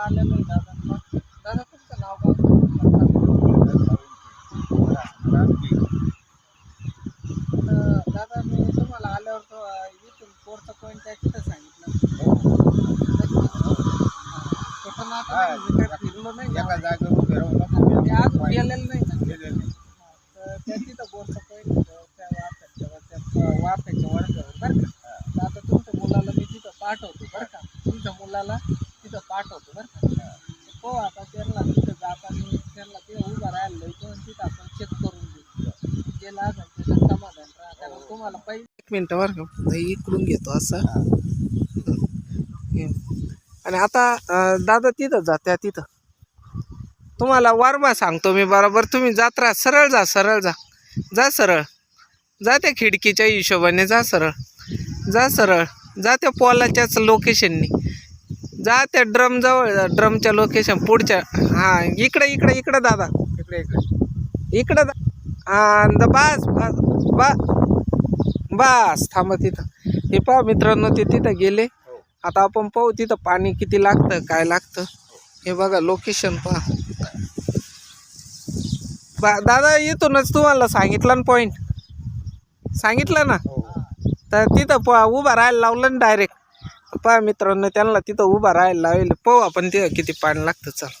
आलेलो आहे दादांना दादा तुमचं नाव गाव दादा मी तुम्हाला आल्यावर तो इथून पोरचा पॉईंट आहे तिथं सांगितलं तसं ना फिरलो नाही एका. जागेवर नको. मी आज गेलेलं नाही. तर त्या तिथं बोरचा पॉईंट होतं त्या वाफ्याच्या त्या वाफ्याच्या वरच्यावर बरं का तर आता तुमच्या मुलाला मी तिथं पाठवतो बरं का तुमच्या मुलाला तिथं पाठवतो बरं का हो आता त्यांना तिथं जाताना त्यांना तिथं उभं राहायला लावतो आणि तिथं आपण चेक करून देऊ जे लागेल त्याचं समाधान राहा कारण तुम्हाला पहिले एक मिनटं बरं का. इकडून घेतो असं. आणि आता दादा तिथं जा त्या तिथं. तुम्हाला वारवा सांगतो मी बरोबर. तुम्ही जात राहा सरळ जा सरळ जा. जा सरळ. जा त्या खिडकीच्या हिशोबाने जा सरळ. जा सरळ. जा त्या पोलाच्याच लोकेशननी जा त्या ड्रम जवळ जा ड्रमच्या लोकेशन पुढच्या. हां इकडे इकडे इकडे दादा. इकडे इकडे. इकडं दा- हां बस बस बस बस थांबा तिथं. हे पहा मित्रांनो ते तिथं गेले. आता आपण पाहू तिथं पाणी किती लागतं काय लागतं. हे बघा लोकेशन पहा. बा दादा इथूनच तुम्हाला सांगितलं ना पॉईंट सांगितलं ना? तर तिथं प उभा राहायला लावलं ना डायरेक्ट पहा मित्रांनो त्यांना तिथं उभा राहायला लावेल. पाहू आपण तिथं किती पाणी लागतं चल.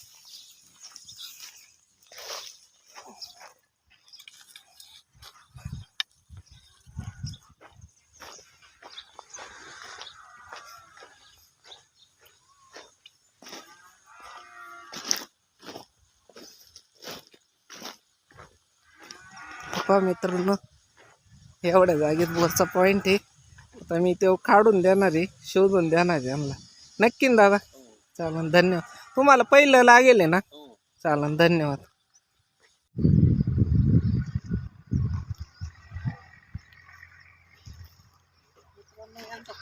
पहा मित्रांनो एवढ्या जागेत वरचा पॉईंट आहे. आता मी तो काढून देणार आहे शोधून देणार आहे आम्हाला नक्की ना दादा? चालन धन्यवाद. तुम्हाला पहिलं लागेल आहे ना? चालन धन्यवाद.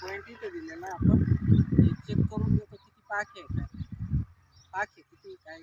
पॉईंट इथे दिलेला आपण. चेक करून देतो किती पाक आहे काय. पाक आहे किती काय?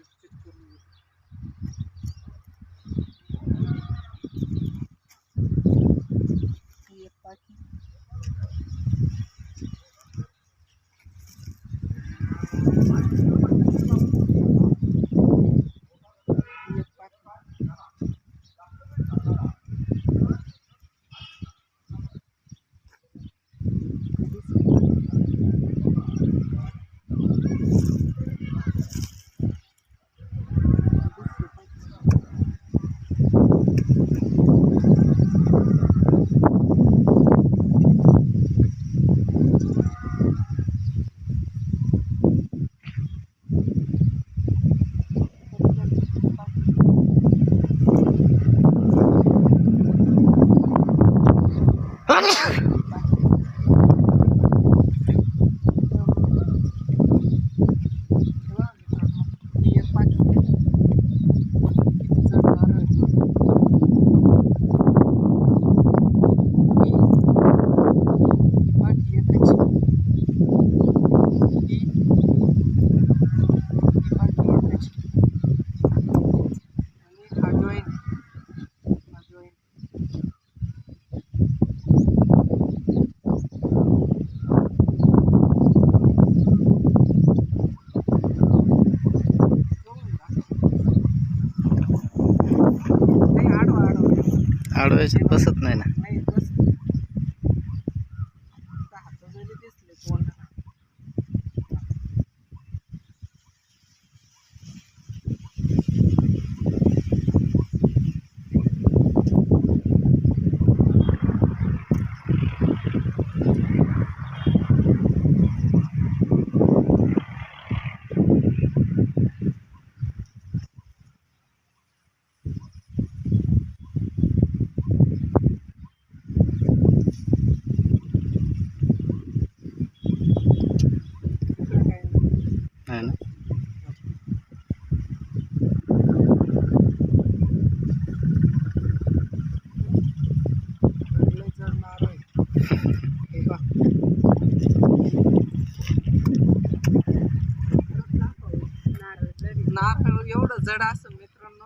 जड असून मित्रांनो.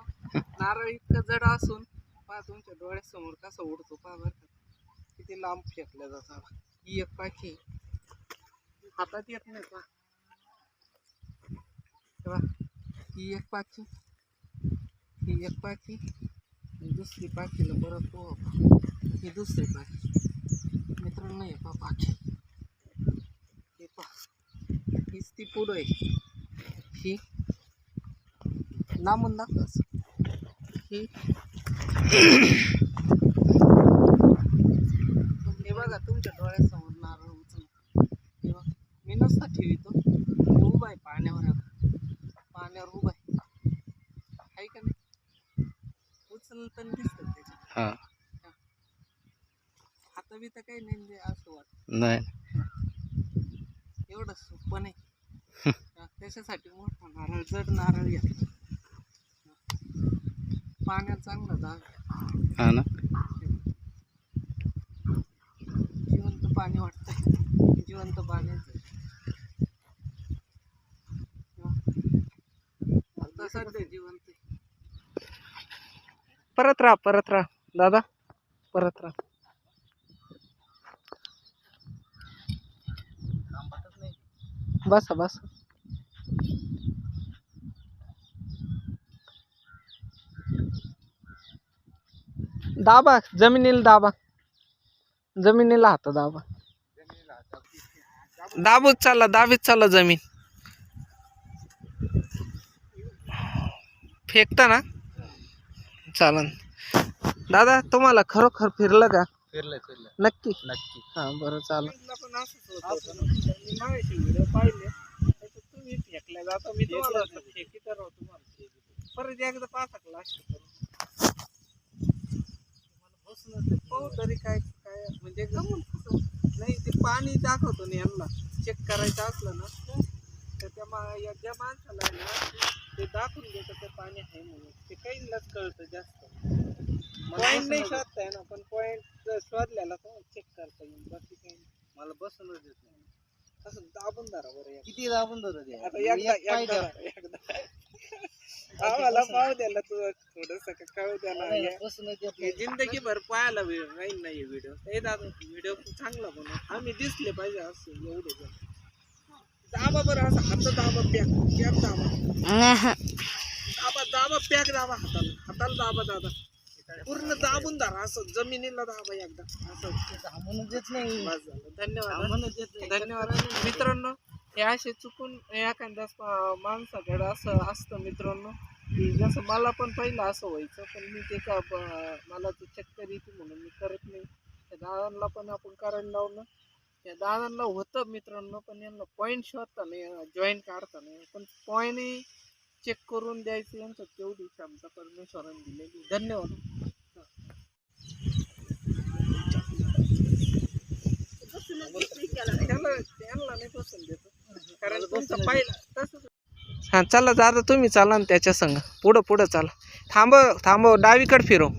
नारळ इतकं जड असून पहा तुमच्या डोळ्यासमोर कसा उडतो पहा बरं का. किती लांब फेकल्या जातात ही एक पाखी. हातात येत नाही पहा ही एक पाखी. ही एक पाखी. दुसरी पाखीला परत पोहा ही दुसरी पाखी. मित्रांनो हे पा पाखी. हे पा हीच ती पुढं आहे. ही लांबून दाखवस ही हे बघा तुमच्या डोळ्यासमोर नारळ उचल हे बघा मी नसता ठेवितो. मी उभा आहे पाण्यावर. पाण्यावर उभा आहे. आहे का नाही? उचल तर दिसत त्याच्यात. हा. आता बी तर काही नाही असं वाटत. नाही. एवढं सोपं नाही. हा, त्याच्यासाठी मोठा नारळ जड नारळ घ्या. पाण्यात चांगला दाग हा ना? जिवंत पाणी वाटतंय. जिवंत पाण्याचं. आता सध्या जिवंत आहे. परत राहा परत राहा. दादा परत राहा. बसा बसा. दाबा जमिनीला दाबा. जमिनीला हात दाबा. दाबूच चालला दाबीत चालला जमीन. फेकता ना? चालन. दादा तुम्हाला खरोखर फिरलं का? फिरलं फिरलं नक्की? नक्की. हा बरं चालेल पण असंच होत होतं ना. मी मागाशी व्हिडिओ पाहिले त्याच्यात तुम्ही फेकल्या जाता मी तुम्हाला फेकी तर. परत एकदा पाच क्लास हो तरी काय काय म्हणजे कसं? नाही ते पाणी दाखवतो ना यांना. चेक करायचं असलं ना तर त्या मा या ज्या माणसाला आहे ना ते दाखवून देतं ते पाणी आहे म्हणून. ते काहींनाच कळतं जास्त. पॉईंट नाही शोधता ना पण पॉईंट शोधल्याला तर चेक करता येईल. बाकी काही. मला बसूनच देत नाही. असं दाबून धरा बरं. किती दाबून धरत आहे? आता एकदा पाय एकदा धर. धरा, एकदा. आम्हाला पाहू द्याला तू थोडस कळू हे- देत हे नाही. जिंदगी भर पाहायला वेळ राहील नाही व्हिडिओ हे दादा व्हिडिओ चांगला बनव आम्ही दिसले पाहिजे असं एवढे जण दाबा बरं असं हात दाबा पॅक पॅक दाबा. दाबा दाबा पॅक दाबा हाताला. हाताला दाबा दादा. पूर्ण दाबून धरा असं जमिनीला दाबा एकदा. असं थांबूनच देत नाही. बस झालं. धन्यवाद. देत नाही. धन्यवाद. मित्रांनो हे असे चुकून एखाद्या माणसाकडे असं असतं मित्रांनो की जसं मला पण पहिलं असं व्हायचं पण मी ते का ब- मला ते चक्कर येते म्हणून मी करत नाही. त्या दादांना पण आपण करायला लावलं. त्या दादांना होतं मित्रांनो पण यांना पॉईंट शोधता नाही जॉईन काढता नाही. पण पॉईंट चेक करून द्यायचं यांचं तेवढी क्षमता परमेश्वराने दिलेली धन्यवाद त्याला त्यांना नाही पसंत देतो कारण तुमचं पाहिलं तसंच हां चला दादा तुम्ही चाला ना त्याच्या संग. पुढं पुढं चला. थांब थांब डावीकडे फिरव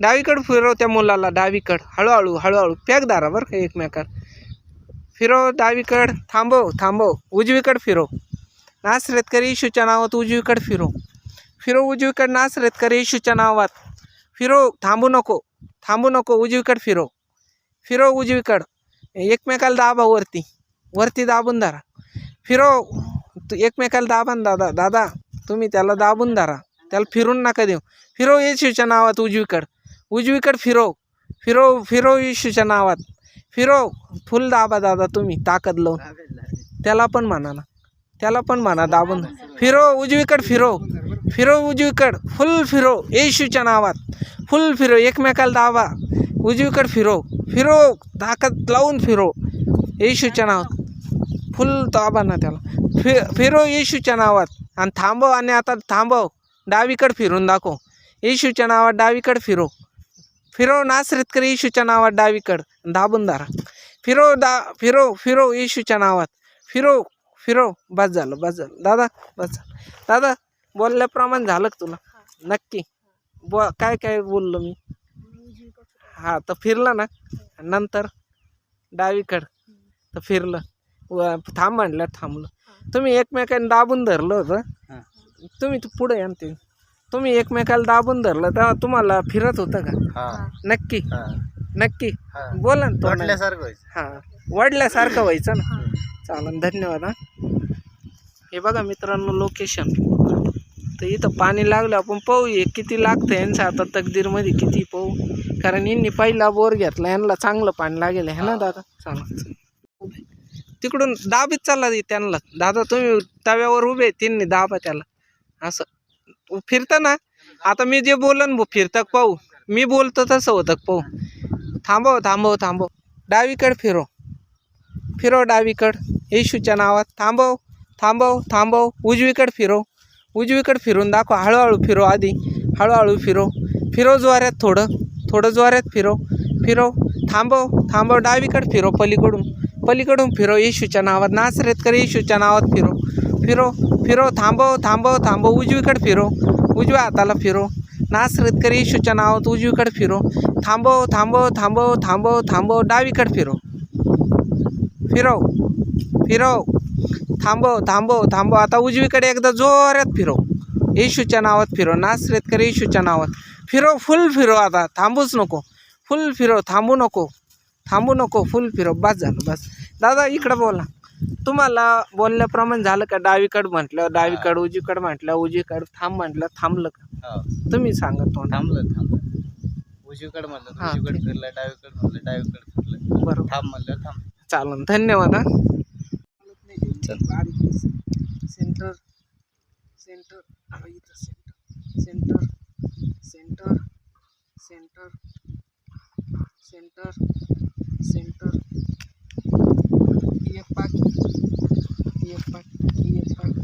डावीकडे फिरव त्या मुलाला डावीकड. हळूहळू हळूहळू. पॅक दारा बरं का एकमेकात फिरव डावीकड थांबव थांबव. उजवीकडे फिरव नासरेतकर येशूच्या नावात उजवीकडे फिरव फिरव उजवीकडे नासरेतकर येशूच्या नावात. फिरव थांबू नको. थांबू नको. उजवीकडे फिरव फिरव उजवीकड. एकमेकाला दाबा वरती. वरती दाबून धरा. फिरो तू एकमेकाला दाबा ना दादा. दादा तुम्ही त्याला दाबून धरा. त्याला फिरून नका देऊ. फिरो येशूच्या नावात उजवीकड. उजवीकड फिरो. फिरो फिरो येशूच्या नावात. फिरो फुल दाबा दादा तुम्ही ताकद लावून. त्याला पण म्हणा ना. त्याला पण म्हणा दाबून. फिरो उजवीकड फिरो. फिरो उजवीकड. फुल फिरो येशूच्या नावात. फुल फिरो. एकमेकाला दाबा. उजवीकड फिरव फिरव ताकद लावून फिरव येशूच्या नावात. फुल दाबा ना त्याला. फि फिरव येशूच्या नावात आणि थांबव आणि आता थांबव. डावीकडे फिरून दाखव. येशूच्या नावात डावीकडे फिरव फिरव नासरीतकर येशूच्या नावात डावीकड. दाबून दारा फिरव दा फिरव फिरव येशूच्या नावात. फिरव फिरव बस झालं बस झालं. दादा बस झालं. दादा बोलल्याप्रमाणे झालं का तुला? नक्की. ब काय काय बोललो मी? हा तर फिरलं ना. नंतर डावीकड तर फिरलं. व थांब म्हणलं थांबलं. तुम्ही एकमेकांना दाबून धरलं होतं. तुम्ही तू पुढे या ना ते. तुम्ही एकमेकाला दाबून धरलं तेव्हा तुम्हाला फिरत होतं का? नक्की. नक्की. बोला ना तोंडाने. वाटल्यासारखं व्हायचं. हां. वडल्यासारखं व्हायचं ना. चालन धन्यवाद हा. हे बघा मित्रांनो लोकेशन तर इथं पाणी लागलं आपण पाहू हे किती लागतं यांचं आता तकदीरमध्ये किती पाहू? कारण यांनी पहिला बोर घेतला यांना चांगलं पाणी लागेल हे ना दादा? चांगलं. तिकडून दाबीत चालला त्यांना. दादा तुम्ही तव्यावर उभे त्यांनी दाबा त्याला. असं. फिरता ना. आता मी जे बोलन भो फिरतं पाहू? मी बोलतो तसं होतं पाहू? थांबव थांबव थांबव. डावीकड फिरो. फिरो डावीकड. येशूच्या नावात. थांबव थांबव थांबव. उजवीकड फिरो. उजवीकड फिरून दाखव. हळूहळू फिरो आधी. हळूहळू फिरो. फिरो जोऱ्यात थोडं. थोडं जोऱ्यात फिरो फिरो थांबव थांबव डावीकडे फिरो पलीकडून पलीकडून फिरो येशूच्या नावात नासरेत कर येशूच्या नावात फिरो फिरो फिरो थांबव थांबव थांबव उजवीकडे फिरो उजव्या हाताला फिरो नासरेत कर येशूच्या नावात उजवीकडे फिरो थांबव थांबव थांबव थांबव थांबव डावीकडे फिरो फिरव फिरव थांबव थांबव थांबव आता उजवीकडे एकदा जोरात फिरव येशूच्या नावात फिरव नासरेत कर येशूच्या नावात फिरव फुल फिरव आता. थांबूच नको. फुल फिरव थांबू नको. थांबू नको फुल फिरव बस झालं बस. दादा इकडं बोला. तुम्हाला बोलल्याप्रमाणे झालं का? डावीकडं म्हटलं डावीकडं उजवीकडं म्हटलं उजवीकडं थांब म्हटलं थांबलं का? हो. तुम्ही सांगा तोंड. थांबलं थांबलं. उजवीकडे म्हणलं हा. फिरलं डावीकडे म्हणलं डावीकडे फिरलं. बरोबर. थांब म्हणलं थांब. चालन धन्यवाद हा. चल. Centre centre. इथं centre centre centre centre. Centre एक पाक एक पाक एक पाक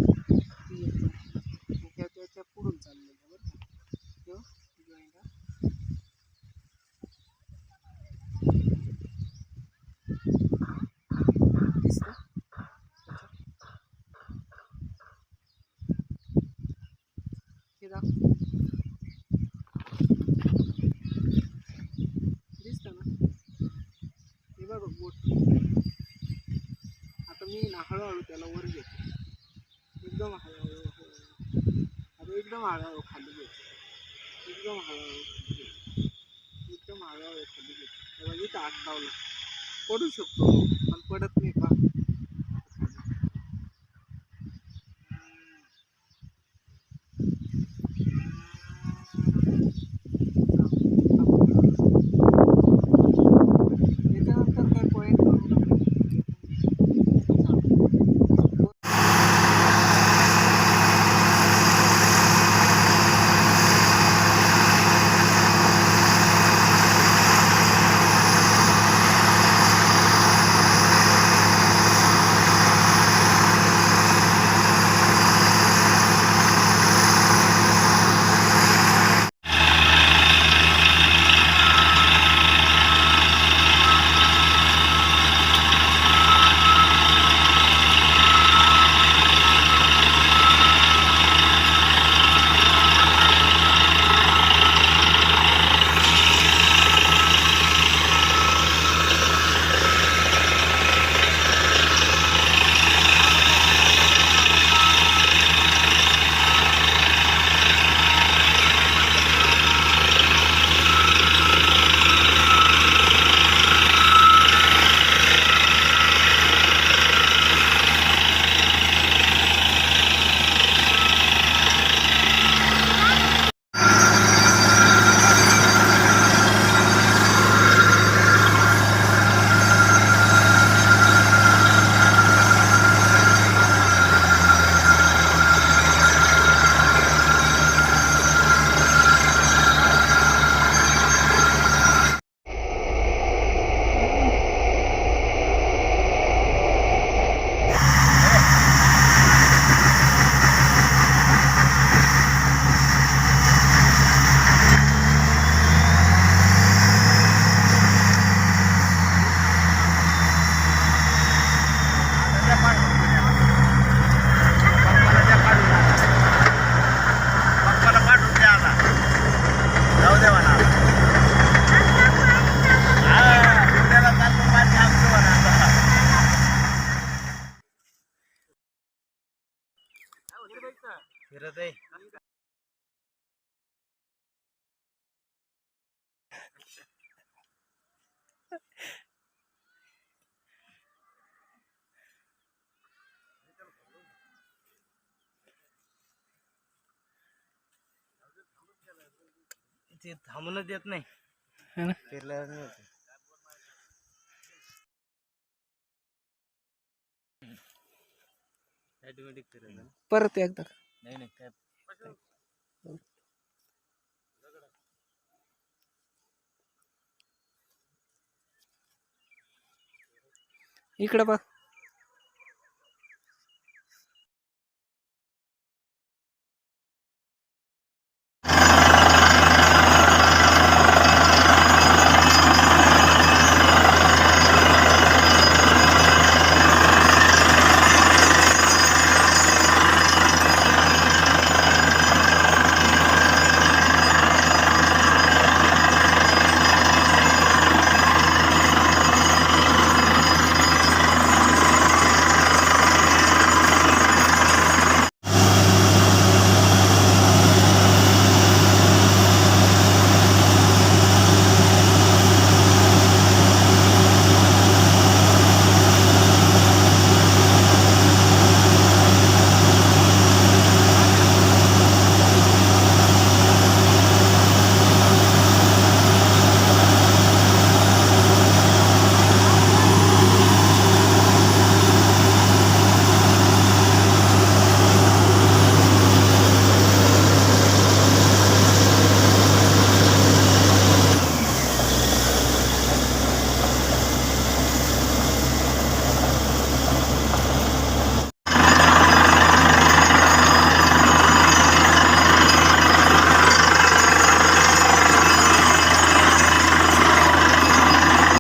एक पाक त्या त्याच्या पुढून चाललेलं बरं का ठेव, joint हा. दिसतं हे दाखव दिसतं ना हे बघा बोट आता मी ना हळूहळू त्याला वर घेतो. एकदम हळूहळू आणि एकदम हळूहळू खाली घेतो. एकदम हळूहळू खाली एकदम हळूहळू खाली घेतो. तेव्हा इथं आठ लावला. पडू शकतो. पण पडत नाही का? फिरत आहे ते थांबूनच देत नाही. फिरल्या नाही होत. ऑटोमॅटिक परत एकदा नाही नाही काय? इकडं बघ.